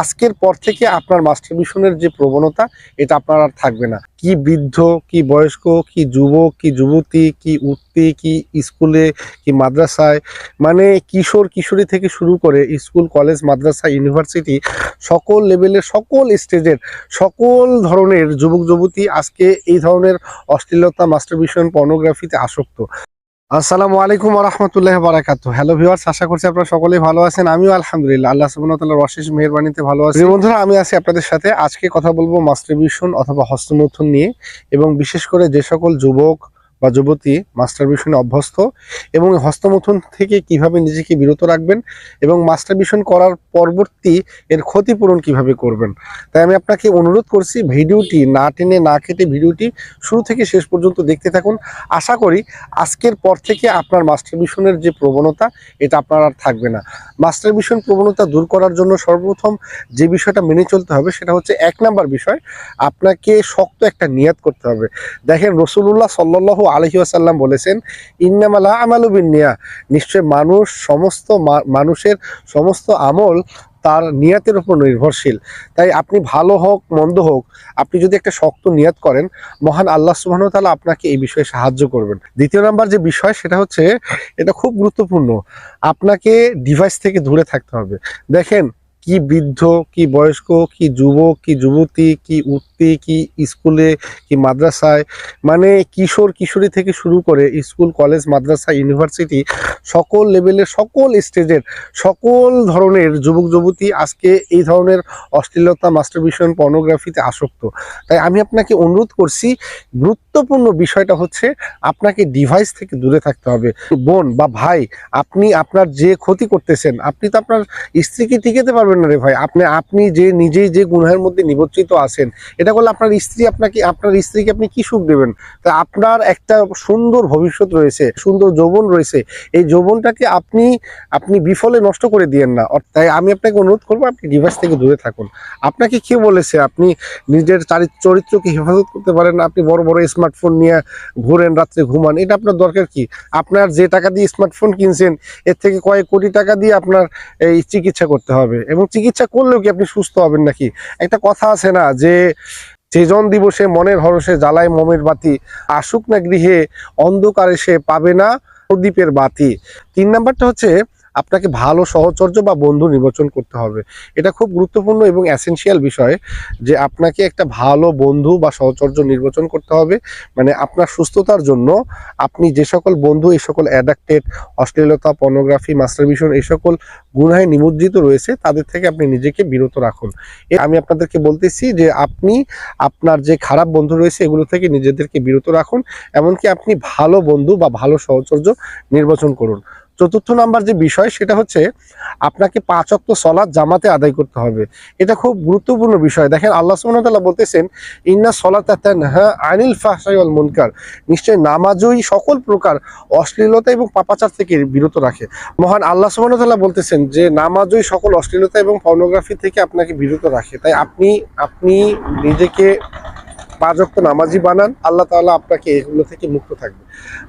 আজকের পর থেকে আপনার মাস্টারবিশনের যে প্রবণতা, এটা আপনার আর থাকবে না। কি বৃদ্ধ, কি বয়স্ক, কি যুবক, কি যুবতী, কি উঠতি, কি স্কুলে, কি মাদ্রাসায় মানে কিশোর, কিশোরী থেকে শুরু করে স্কুল, কলেজ, মাদ্রাসা, ইউনিভার্সিটি, সকল লেভেলের, সকল স্টেজের, সকল ধরনের যুবক যুবতী আজকে এই ধরনের অশ্লীলতা মাস্টারবিশন পর্নোগ্রাফিতে আসক্ত। আসসালামু আলাইকুম রহমতুল্লাহ বারাকাত হ্যালো ভিউয়ার্স আশা করছি আপনারা সকলেই ভালো আছেন। আমিও আলহামদুলিল্লাহ, আল্লাহ সুবহানাহু অশেষ মেহেরবানিতে ভালো আছি। বন্ধুরা, আমি আছি আপনাদের সাথে। আজকে কথা বলব মাস্টারবিশন অথবা হস্তমৈথুন নিয়ে এবং বিশেষ করে যে সকল যুবক বা যুবতী মাস্টারবিশনে অভ্যস্ত এবং হস্তমথন থেকে কীভাবে নিজেকে বিরত রাখবেন এবং মাস্টারবিশন করার পরবর্তী এর ক্ষতিপূরণ কীভাবে করবেন? তাই আমি আপনাকে অনুরোধ করছি ভিডিওটি না টেনে না কেটে ভিডিওটি শুরু থেকে শেষ পর্যন্ত দেখতে থাকুন। আশা করি আজকের পর থেকে আপনার মাস্টারবিশনের যে প্রবণতা, এটা আপনার আর থাকবে না। মাস্টারবিশন প্রবণতা দূর করার জন্য সর্বপ্রথম যে বিষয়টা মেনে চলতে হবে, সেটা হচ্ছে এক নাম্বার বিষয়, আপনাকে শক্ত একটা নিয়াত করতে হবে। দেখেন রসুল্লাহ সাল্লাহ আলহি আসাল্লাম বলেছেন, ইন্নামালা আমালুবিন নিয়া নিশ্চয় মানুষ সমস্ত মানুষের সমস্ত আমল তার নিয়াতের উপর নির্ভরশীল। তাই আপনি ভালো হোক, মন্দ হোক, আপনি যদি একটা শক্ত নিয়াত করেন, মহান আল্লাহ সুবাহ তাআলা আপনাকে এই বিষয়ে সাহায্য করবেন। দ্বিতীয় নাম্বার যে বিষয়, সেটা হচ্ছে, এটা খুব গুরুত্বপূর্ণ। আপনাকে ডিভাইস থেকে দূরে থাকতে হবে। দেখেন কি বৃদ্ধ, কি বয়স্ক, কি যুবক, কি যুবতী, কি উঠতি, কি স্কুলে, কি মাদ্রাসায় মানে কিশোর, কিশোরী থেকে শুরু করে স্কুল, কলেজ, মাদ্রাসা, ইউনিভার্সিটি, সকল লেভেলের সকল স্টেজের সকল ধরনের যুবক, যুবতী আজকে এই ধরনের অশ্লীলতা মাস্টারবিশন পর্নোগ্রাফিতে আসক্ত। তাই আমি আপনাকে অনুরোধ করছি, গুরুত্বপূর্ণ বিষয়টা হচ্ছে আপনাকে ডিভাইস থেকে দূরে থাকতে হবে। বোন বা ভাই, আপনি আপনার যে ক্ষতি করতেছেন, আপনি তো আপনার স্ত্রীকে টিকেতে পারবেন না রে ভাই। আপনি আপনি যে নিজেই যে গুনহের মধ্যে নিবজ্জিত আছেন, এটা করলে আপনার স্ত্রী আপনাকে, আপনার স্ত্রীকে আপনি কি সুখ দেবেন? তা আপনার একটা সুন্দর ভবিষ্যৎ রয়েছে, সুন্দর যৌবন রয়েছে। এই যৌবনটাকে আপনি আপনি বিফলে নষ্ট করে দিয়েন না। তাই আমি আপনাকে অনুরোধ করব, আপনি ডিভাইস থেকে দূরে থাকুন। আপনাকে কে বলেছে? আপনি নিজের চরিত্রকে হেফাজত করতে পারেন, আপনি বড় বড় স্মার্টফোন নিয়ে ঘুরেন, রাত্রে ঘুমান। এটা আপনার দরকার কি? আপনার যে টাকা দিয়ে স্মার্টফোন কিনছেন, এর থেকে কয়েক কোটি টাকা দিয়ে আপনার এই চিকিৎসা করতে হবে। এবং চিকিৎসা করলেও কি আপনি সুস্থ হবেন নাকি? একটা কথা আছে না যে সেজন দিবসে মনের হরসে জ্বালায় মমের বাতি, আসুক না গৃহে, অন্ধকারে সে পাবে না প্রদীপের বাতি। তিন নাম্বারটা হচ্ছে আপনাকে ভালো, সহচর্য বা বন্ধু নির্বাচন করতে হবে। এটা খুব গুরুত্বপূর্ণ এবং অ্যাসেনশিয়াল বিষয় যে আপনাকে একটা ভালো বন্ধু বা সহচর্য নির্বাচন করতে হবে। মানে আপনার সুস্থতার জন্য আপনি যে সকল বন্ধু, এই সকল অ্যাডাক্টেড অশ্লীলতা পর্নোগ্রাফি মাস্টারবিশন এই সকল গুণায় নিমজ্জিত রয়েছে, তাদের থেকে আপনি নিজেকে বিরত রাখুন। আমি আপনাদেরকে বলতেছি যে আপনি আপনার যে খারাপ বন্ধু রয়েছে, এগুলো থেকে নিজেদেরকে বিরত রাখুন। এমনকি আপনি ভালো বন্ধু বা ভালো সহচর্য নির্বাচন করুন। চতুর্থ নাম্বার যে বিষয়, সেটা হচ্ছে আপনাকে পাঁচ অক্ত সলাৎ জামাতে আদায় করতে হবে। এটা খুব গুরুত্বপূর্ণ বিষয়। দেখেন, আল্লাহ ওয়া বলতেছেন, ইন্না সলাতা আনিল ফাহশাই ওয়াল মুনকার। নিশ্চয় নামাজই সকল প্রকার অশ্লীলতা এবং পাপাচার থেকে বিরত রাখে। মহান আল্লাহ ওয়া বলতেছেন যে, নামাজই সকল অশ্লীলতা এবং পর্নোগ্রাফি থেকে আপনাকে বিরত রাখে। তাই আপনি আপনি নিজেকে পাঁচ অক্ত নামাজি বানান, আল্লাহ তাআলা আপনাকে এগুলো থেকে মুক্ত থাকবে।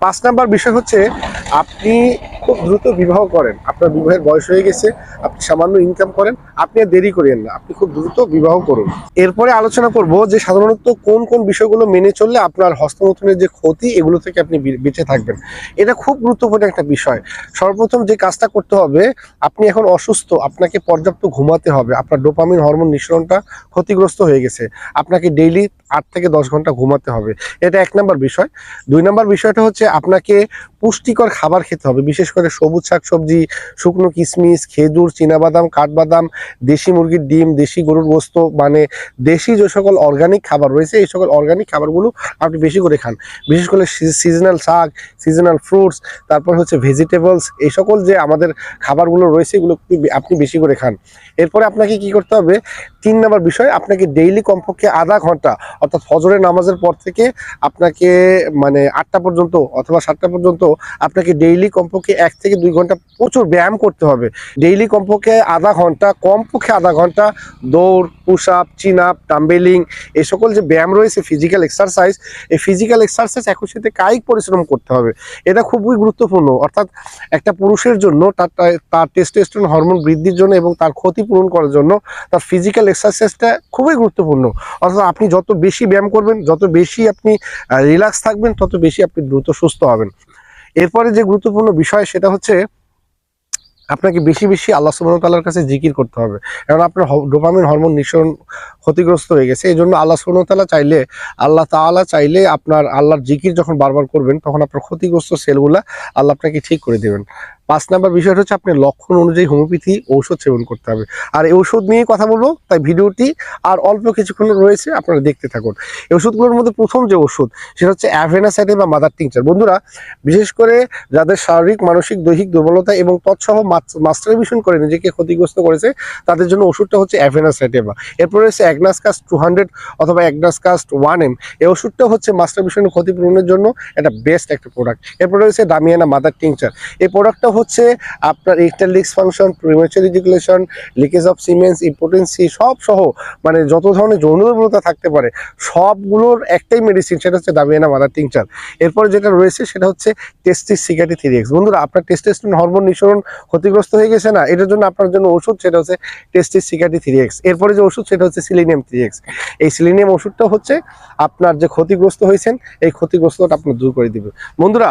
পাঁচ নাম্বার বিষয় হচ্ছে, আপনি খুব দ্রুত বিবাহ করেন। আপনার বিবাহের বয়স হয়ে গেছে আপনি সামান্য ইনকাম করেন আপনি দেরি করেন না, আপনি খুব দ্রুত বিবাহ করুন। এরপরে আলোচনা করব যে সাধারণত কোন কোন বিষয়গুলো মেনে চললে আপনার হস্তমৈথুনের যে ক্ষতি, এগুলো থেকে আপনি বেঁচে থাকবেন। এটা খুব গুরুত্বপূর্ণ একটা বিষয়। সর্বপ্রথম যে কাজটা করতে হবে, আপনি এখন অসুস্থ, আপনাকে পর্যাপ্ত ঘুমাতে হবে। আপনার ডোপামিন হরমোন নিঃসরণটা ক্ষতিগ্রস্ত হয়ে গেছে। আপনাকে ডেইলি আট থেকে দশ ঘণ্টা ঘুমাতে হবে। এটা এক নাম্বার বিষয়। দুই নাম্বার বিষয়টা হচ্ছে আপনাকে পুষ্টিকর খাবার খেতে হবে। বিশেষ করে সবুজ শাকসবজি, শুকনো কিশমিশ খেজুর, চীনাবাদাম, কাঠবাদাম দেশি মুরগির ডিম, দেশি গরুর গোস্ত মানে দেশি যে সকল অর্গানিক খাবার রয়েছে, এই সকল অর্গানিক খাবারগুলো আপনি বেশি করে খান। বিশেষ করে সিজনাল শাক সিজনাল ফ্রুটস তারপর হচ্ছে ভেজিটেবলস এই সকল যে আমাদের খাবারগুলো রয়েছে, এগুলো আপনি- বেশি করে খান। এরপরে আপনাকে কি করতে হবে, তিন নম্বর বিষয়, আপনাকে ডেইলি কমপক্ষে আধা ঘণ্টা, অর্থাৎ ফজরের নামাজের পর থেকে আপনাকে মানে আটটা পর্যন্ত অথবা সাতটা পর্যন্ত আপনাকে ডেইলি কমপক্ষে এক থেকে দুই ঘণ্টা প্রচুর ব্যায়াম করতে হবে। ডেইলি কমপক্ষে আধা ঘণ্টা কমপক্ষে আধা ঘণ্টা, দৌড় push up chin up dumbbelling এই সকল যে ব্যায়াম রয়েছে ফিজিক্যাল এক্সারসাইজ এই ফিজিক্যাল এক্সারসাইজ একই সাথে কায়িক পরিশ্রম করতে হবে। এটা খুবই গুরুত্বপূর্ণ। অর্থাৎ একটা পুরুষের জন্য তার তার টেস্টোস্টেরন হরমোন বৃদ্ধির জন্য এবং তার ক্ষতি পূরণ করার জন্য তার ফিজিক্যাল এক্সারসাইজটা খুবই গুরুত্বপূর্ণ। অর্থাৎ আপনি যত বেশি ব্যায়াম করবেন, যত বেশি আপনি রিল্যাক্স থাকবেন, তত বেশি আপনি দ্রুত সুস্থ হবেন। এরপরে যে গুরুত্বপূর্ণ বিষয়, সেটা হচ্ছে আপনাকে বেশি বেশি আল্লাহ সুবাহ তালার কাছে জিকির করতে হবে। কারণ আপনার ডোপামিন হরমোন নিঃসরণ ক্ষতিগ্রস্ত হয়ে গেছে। এই জন্য আল্লাহ সুবাহতালা চাইলে, আল্লাহ তালা চাইলে আপনার আল্লাহর জিকির যখন বারবার করবেন, তখন আপনার ক্ষতিগ্রস্ত সেলগুলা আল্লাহ আপনাকে ঠিক করে দেবেন। পাঁচ নাম্বার বিষয়টা হচ্ছে আপনার লক্ষণ অনুযায়ী হোমিওপ্যাথি ঔষধ সেবন করতে হবে। আর এই ওষুধ নিয়ে কথা বলব, তাই ভিডিওটি আর অল্প কিছুক্ষণ রয়েছে, আপনারা দেখতে থাকুন। এই ওষুধগুলোর মধ্যে প্রথম যে ওষুধ সেটা হচ্ছে অ্যাভেনাসাইটে বা মাদার টিংচার। বন্ধুরা, বিশেষ করে যাদের শারীরিক, মানসিক, দৈহিক দুর্বলতা এবং তৎসহ মাস্টারবিশন করে নিজেকে ক্ষতিগ্রস্ত করেছে, তাদের জন্য ওষুধটা হচ্ছে অ্যাভেনাসাইটেবা এরপরে রয়েছে অ্যাগনাসকাস্ট টু হান্ড্রেড অথবা অ্যাগনাসকাস্ট ওয়ান এম। এই ওষুধটা হচ্ছে মাস্টারভিশনের ক্ষতিপূরণের জন্য একটা বেস্ট একটা প্রোডাক্ট। এরপরে রয়েছে দামিয়ানা মাদার টিংচার। এই প্রোডাক্টটা হচ্ছে আপনার ইকটাল leaks function premature ejaculation leakage of semens impotency সব সহ মানে যত ধরনের যৌন দুর্বলতা থাকতে পারে, সবগুলোর একটাই মেডিসিন সেটা হচ্ছে দামিয়ানা মাদার টিংচার। এরপরে যেটা রয়েছে, সেটা হচ্ছে টেস্টিস সিগারেটি থ্রি এক্স বন্ধুরা, আপনার টেস্টেস্টোন হরমোন নিঃসরণ ক্ষতিগ্রস্ত হয়ে গেছে না? এটার জন্য আপনার জন্য ওষুধ, সেটা হচ্ছে টেস্টিস সিগারেটি থ্রি এক্স এরপরে যে ওষুধ, সেটা হচ্ছে সিলিনিয়াম থ্রি এক্স এই সিলিনিয়াম ওষুধটা হচ্ছে আপনার যে ক্ষতিগ্রস্ত হয়েছেন, এই ক্ষতিগ্রস্তটা আপনার দূর করে দিবে। বন্ধুরা